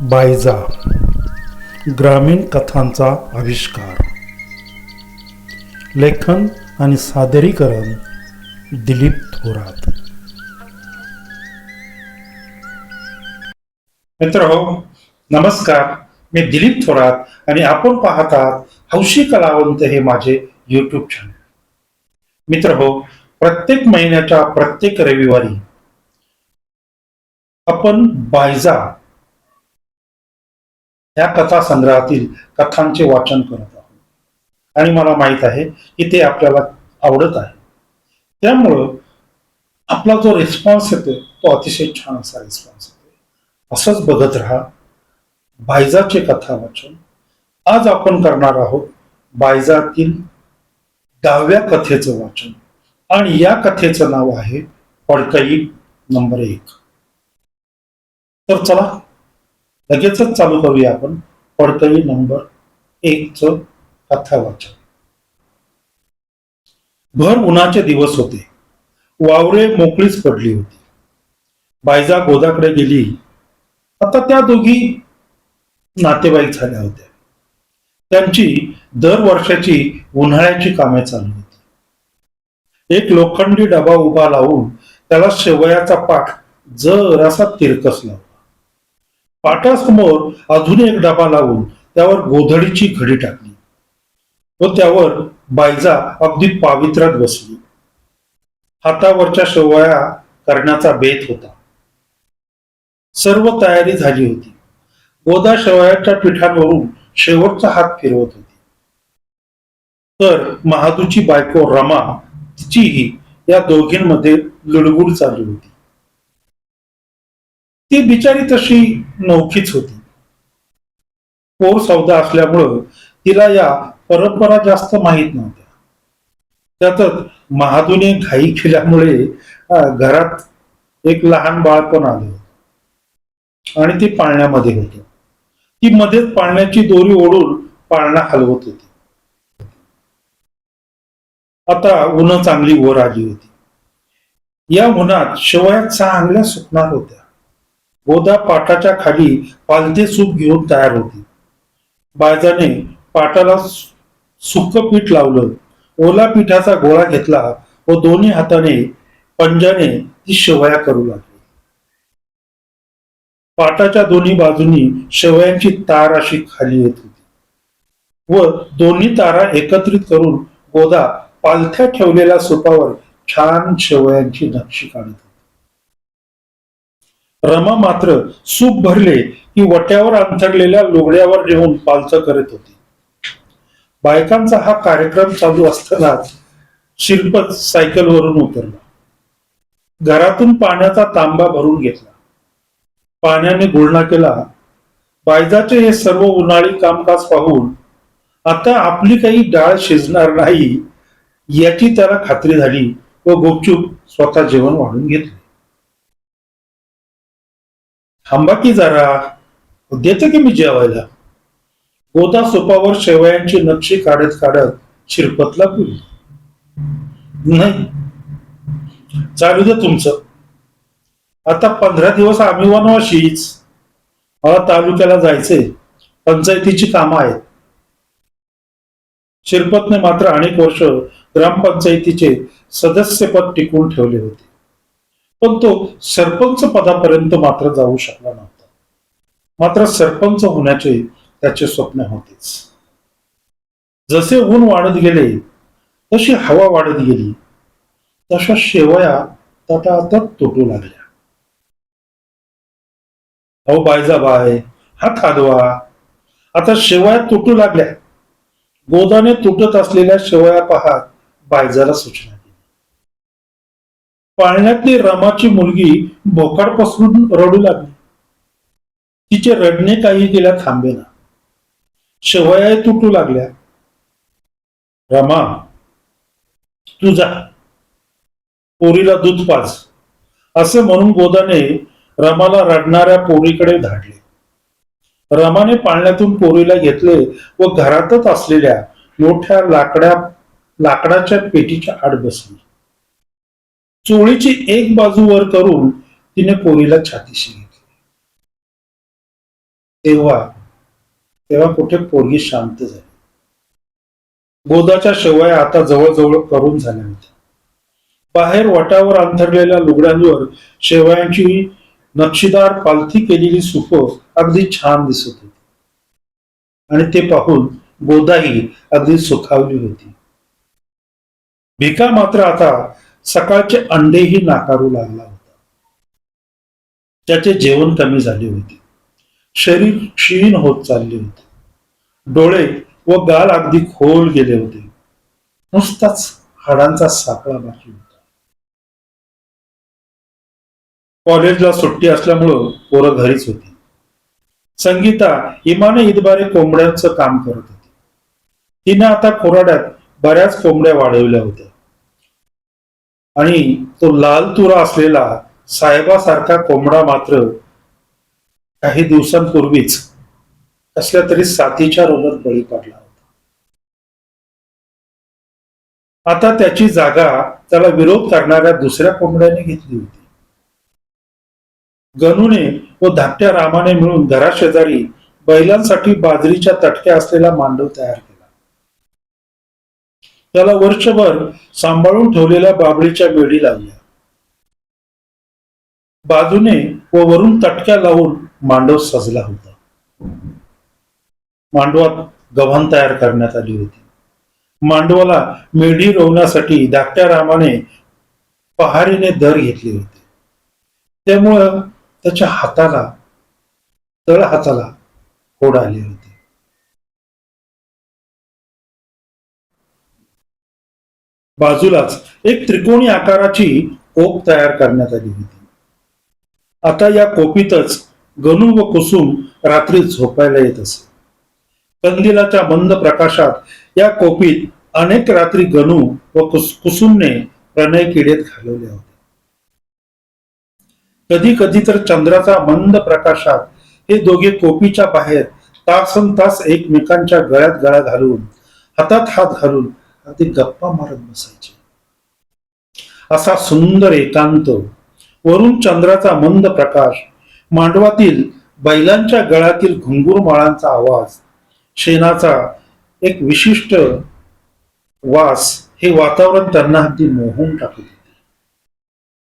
बायजा ग्रामीण कथांचा आविष्कार. लेखन आणि सादरीकरण दिलीप थोरात. मित्र हो नमस्कार. मी दिलीप थोरात आणि आपण पाहतात हौशी कलावंत हे माझे युट्यूब चॅनल मित्र हो प्रत्येक महिन्याच्या प्रत्येक रविवारी आपण बायजा या कथा संग्रहातील कथांचे वाचन करत आहोत. आणि मला माहीत आहे की ते आपल्याला आवडत आहे. त्यामुळं आपला जो रिस्पॉन्स येतो तो अतिशय छान असा रिस्पॉन्स येतो असंच बघत राहा. बायजाचे कथा वाचन. आज आपण करणार आहोत बायजातील दहाव्या कथेचं वाचन. आणि या कथेचं नाव आहे पडकई नंबर एक. तर चला लगेचच चालू करूया आपण. पडतळी नंबर एक च कथा भर उन्हाचे दिवस होते. वावरे मोकळीच पडली होती. बायजा गोदाकडे गेली. आता त्या दोघी नातेवाईक झाल्या होत्या. त्यांची दर वर्षाची उन्हाळ्याची कामे चालू होती. एक लोखंडी डबा उभा लावून त्याला शेवयाचा पाठ जरासा तिरकसला होता. पाटासमोर अजून एक डबा लावून त्यावर गोधडीची घडी टाकली. व त्यावर बायजा अगदी पावित्र्यात बसली. हातावरच्या शेवया करण्याचा बेत होता. सर्व तयारी झाली होती. गोदा शेवयाच्या पिठांवरून शेवटचा हात फिरवत होती. तर महादूची बायको रमा तिचीही या दोघींमध्ये लुडबुड चालू होती. ती बिचारी तशी नौखीच होती. पोर सौदा असल्यामुळं तिला या परंपरा जास्त माहीत नव्हत्या. त्यातच महादुने घाई केल्यामुळे घरात एक लहान बाळ पण आणि ती पाळण्यामध्ये होती. ती मध्येच पाळण्याची दोरी ओढून पाळणा हलवत होती. आता उन्ह चांगली वर आली होती. या उन्हात शेवया चांगल्या सुकणार होत्या. गोदा पाटाच्या खाली पालते सूप घेऊन तयार होती. बायजाने पाटाला सुक्क पीठ लावलं. ओला पिठाचा गोळा घेतला व दोन्ही हाताने पंजाने ती शेवया करू लागली. पाटाच्या दोन्ही बाजूनी शेवयांची तार अशी खाली येत होती. व दोन्ही तारा एकत्रित करून गोदा पालथ्या ठेवलेल्या सुपावर छान शेवयांची नक्षी काढत होती. रमा मात्र सूप भरले की वट्यावर अंथरलेल्या लुगड्यावर येऊन पालथ करत होती. बायकांचा हा कार्यक्रम चालू असतानाच शिरपत सायकलवरून उतरला. घरातून पाण्याचा तांबा भरून घेतला. पाण्याने गुळणा केला. बायजाचे हे सर्व उन्हाळी कामकाज पाहून आता आपली काही डाळ शिजणार नाही याची त्याला खात्री झाली व गुपचूप स्वतः जेवण वाढून घेतले. थांबा की जरा. देते की मी जेवायला? गोदा सोपावर शेवयांची नक्षी काढत काढत शिरपतला बोलली नाही. चालू दे तुमचं. आता पंधरा दिवस आम्ही वनवाशीच. मला तालुक्याला जायचंय. पंचायतीची कामं आहेत. शिरपतने मात्र अनेक वर्ष ग्रामपंचायतीचे सदस्यपद टिकवून ठेवले होते. पण तो सरपंच पदापर्यंत मात्र जाऊ शकला नव्हता. मात्र सरपंच होण्याचे त्याचे स्वप्न होतेच. जसे ऊन वाढत गेले तशी हवा वाढत गेली तशा शेवया तटातट तुटू लागल्या. अहो बायजाबाय हात हालवा. आता शेवया तुटू लागल्या. गोदाने तुटत असलेल्या शेवया पाहात बायजाला सूचना पाळण्यातली रमाची मुलगी भोकाड पसरून रडू लागली. तिचे रडणे काही तिला थांबेना शेवया तुटू लागल्या. रमा तू जा. पोरीला दूध पाच असे म्हणून गोदाने रमाला रडणाऱ्या पोरीकडे धाडले. रमाने पाळण्यातून पोरीला घेतले व घरातच असलेल्या मोठ्या लाकड्या लाकडाच्या पेटीच्या आड बसली. चोळीची एक बाजू वर करून तिने पोरीला छातीशी घेतली. तेव्हा तेव्हा कुठे पोरगी शांत झाली. गोदाच्या शेवया आता जवळजवळ करून झाल्या होत्या. बाहेर वटावर अंथरलेल्या लुगड्यांवर शेवयांची नक्षीदार पालथी केलेली सुप अगदी छान दिसत होती. आणि ते पाहून गोदाही अगदी सुखावली होती. भिका मात्र आता सकाळचे अंडेही नाकारू लागला होता. त्याचे जेवण कमी झाले होते. शरीर क्षीण होत चालले होते. डोळे व गाल अगदी खोल गेले होते. नुसताच हाडांचा सापळा बाकी होता. कॉलेजला सुट्टी असल्यामुळं पोरं घरीच होती. संगीता इमाने इतबारे कोंबड्यांचं काम करत होती. तिने आता कोराड्यात बऱ्याच कोंबड्या वाढवल्या होत्या. आणि तो लाल तुरा असलेला साहेबासारखा कोंबडा मात्र काही दिवसांपूर्वीच कसल्या तरी साथीच्या रोगात बळी पडला होता. आता त्याची जागा त्याला विरोध करणाऱ्या दुसऱ्या कोंबड्याने घेतली होती. गणूने व धाकट्या रामाने मिळून घराशेजारी बैलांसाठी बाजरीच्या तटक्या असलेला मांडव तयार केला. त्याला वर्षभर सांभाळून ठेवलेल्या बाबळीच्या बेडी लागल्या. बाजूने व वरून तटक्या लावून मांडव सजला होता. मांडवात गव्हाण तयार करण्यात आली होती. मांडवाला मेढी रोवण्यासाठी धाकट्या रामाने पहारीने दर घेतले होते. त्यामुळं त्याच्या हाताला तळ हाताला फोड आली होती. बाजूलाच एक त्रिकोणी आकाराची कोप तयार करण्यात आली होती. आता या कोपीतच गणू व कुसुम रात्री झोपायला येत असे. कंदिलाच्या मंद प्रकाशात या कोपीत अनेक रात्री गणू व कुस कुसुमने प्रणय किडेत घालवले होते. कधी कधी तर चंद्राचा मंद प्रकाशात हे दोघे कोपीच्या बाहेर तासन तास एकमेकांच्या गळ्यात गळा घालून हातात हात घालून ते गप्पा मारत बसायचे. असा सुंदर एकांत वरून चंद्राचा मंद प्रकाश मांडवातील बैलांच्या गळ्यातील घुंगूर माळांचा आवाज शेणाचा एक विशिष्ट वास हे वातावरण त्यांना अगदी मोहून टाकत होते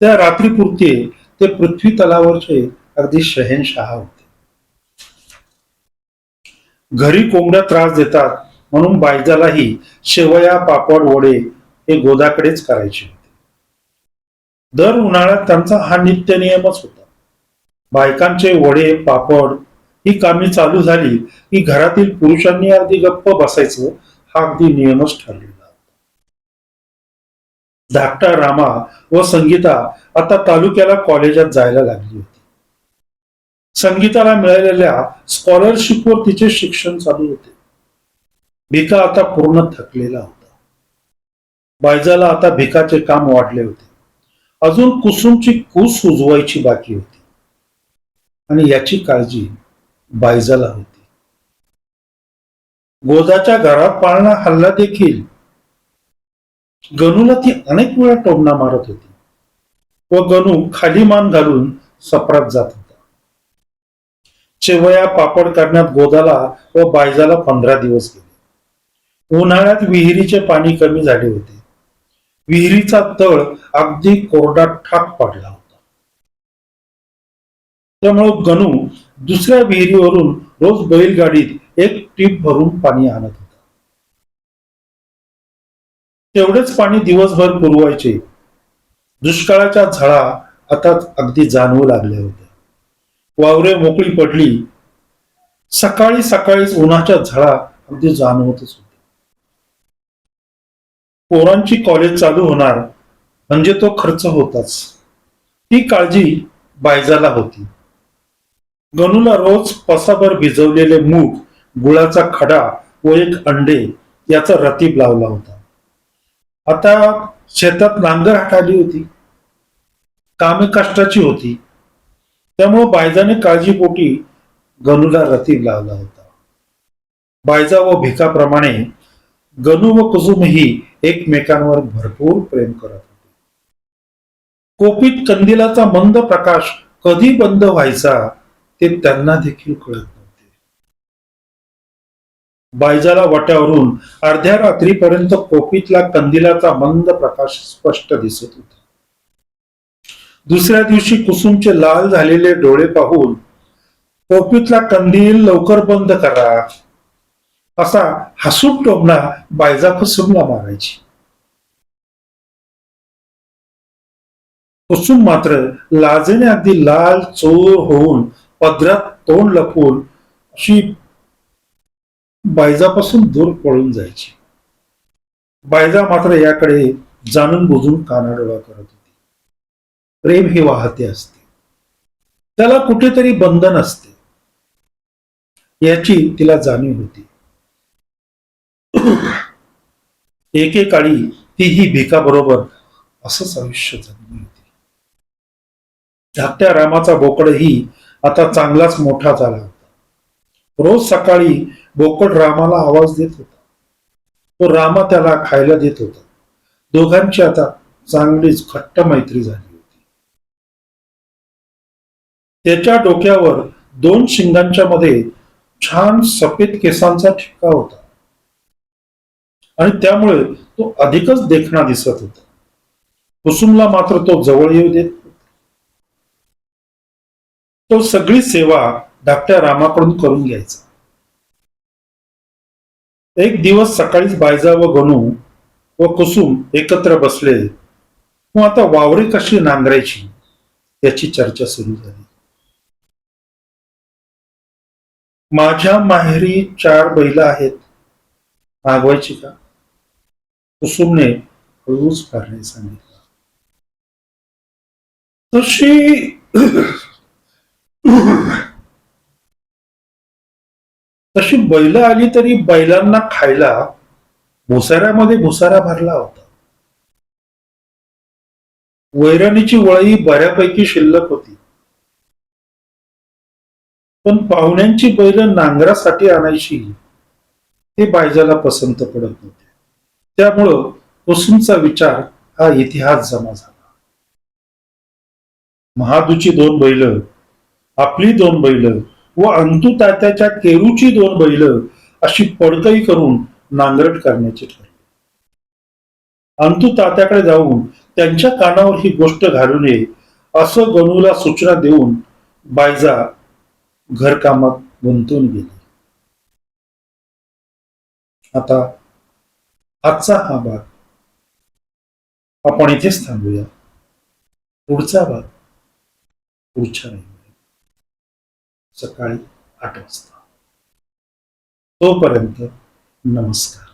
त्या रात्रीपुरते ते पृथ्वी तलावरचे अगदी शहेनशहा होते. घरी कोंबड्या त्रास देतात म्हणून बायजालाही शेवया पापड वडे हे गोदाकडेच करायचे होते. दर उन्हाळ्यात त्यांचा हा नित्य नियमच होता. बायकांचे वडे पापड ही कामे चालू झाली की घरातील पुरुषांनी अगदी गप्प बसायचं हा अगदी नियमच ठरलेला धाकटा रामा व संगीता आता तालुक्याला कॉलेजात जायला लागली होती. संगीताला मिळालेल्या स्कॉलरशिपवर तिचे शिक्षण चालू होते. भिका आता पूर्ण थकलेला होता. बायजाला आता भिकाचे काम वाढले होते. अजून कुसुमची कूस उजवायची बाकी होती. आणि याची काळजी बायजाला होती. गोदाच्या घरात पाळणा हल्ला देखील. गणूला ती अनेक वेळा टोमणा मारत होती. व गणू खाली मान घालून सपरात जात होता. शेवया पापड करण्यात गोदाला व बायजाला पंधरा दिवस गेले. उन्हाळ्यात विहिरीचे पाणी कमी झाले होते. विहिरीचा तळ अगदी कोरडा ठाक पडला होता. त्यामुळे गणू दुसऱ्या विहिरीवरून रोज बैलगाडीत एक टीप भरून पाणी आणत होता. तेवढेच पाणी दिवसभर पुरवायचे. दुष्काळाच्या झळा आता अगदी जाणवू लागल्या होत्या. वावरे मोकळी पडली. सकाळी सकाळीच उन्हाच्या झळा अगदी जाणवतच होत्या. पोरांची कॉलेज चालू होणार म्हणजे तो खर्च होताच. ती काळजी बायजाला होती. गणूला रोज पसाभर भिजवलेले मूग गुळाचा खडा व एक अंडे याचा रतीब लावला होता. आता शेतात नांगर हटाली होती. कामे कष्टाची होती. त्यामुळे बायजाने काळजीपोटी गणूला रतीब लावला होता. बायजा व भिकाप्रमाणे गणू व कुसुमही एकमेकांवर भरपूर प्रेम करत होते. कोपीत कंदिलाचा मंद प्रकाश कधी बंद व्हायचा ते त्यांना देखील कळत नव्हते. बायजाला वाट्यावरून अर्ध्या रात्रीपर्यंत कोपीतला कंदिलाचा मंद प्रकाश स्पष्ट दिसत होता. दुसऱ्या दिवशी कुसुमचे लाल झालेले डोळे पाहून कोपीतला कंदील लवकर बंद करा असा हसून टोमणा बायजा कुसुमला मारायची. कुसुम मात्र लाजेने अगदी लाल चोर होऊन पदरात तोंड लपवून अशी बायजापासून दूर पळून जायची. बायजा मात्र याकडे जाणून बुजून कानाडोळा करत होती. प्रेम हे वाहते असते. त्याला कुठेतरी बंधन असते. याची तिला जाणीव होती. एकेकाळी ती ही भिका बरोबर असंच आयुष्य जगली होती. धाकट्या रामाचा बोकडही आता चांगलाच मोठा झाला होता. रोज सकाळी बोकड रामाला आवाज देत होता. तो रामा त्याला खायला देत होता. दोघांची आता चांगलीच खट्ट मैत्री झाली होती. त्याच्या डोक्यावर दोन शिंगांच्या मध्ये छान सफेद केसांचा ठिपका होता. आणि त्यामुळे तो अधिकच देखणा दिसत होता. कुसुमला मात्र तो जवळ येऊ देत तो सगळी सेवा धाकट्या रामाकडून करून घ्यायचा. एक दिवस सकाळीच बायजा व गणू व कुसुम एकत्र बसले. मग आता वावरे कशी नांगरायची याची चर्चा सुरू झाली. माझ्या माहेरी चार बैल आहेत. मागवायची का? कुसुमने हळूच करणे सांगितलं तशी तशी बैल आली तरी बैलांना खायला भुसाऱ्यामध्ये भुसारा भरला होता. वैरणीची वळी बऱ्यापैकी शिल्लक होती. पण पाहुण्यांची बैल नांगरासाठी आणायची हे बायजाला पसंत पडत नव्हते. त्यामुळं कुसुमचा विचार हा इतिहास जमा झाला. महादूची दोन बैल आपली दोन बैल व अंतू तात्याच्या केरूची दोन बैल अशी पडकई करून नांगरट करण्याचे ठरले. अंतू तात्याकडे जाऊन त्यांच्या कानावर ही गोष्ट घालू नये असं गणूला सूचना देऊन बायजा घरकामात गुंतून गेली. आता आजचा हा भाग. आपण इथेच थांबूया. पुढचा भाग पुढच्या रविवारी सकाळी आठ वाजता. तोपर्यंत नमस्कार.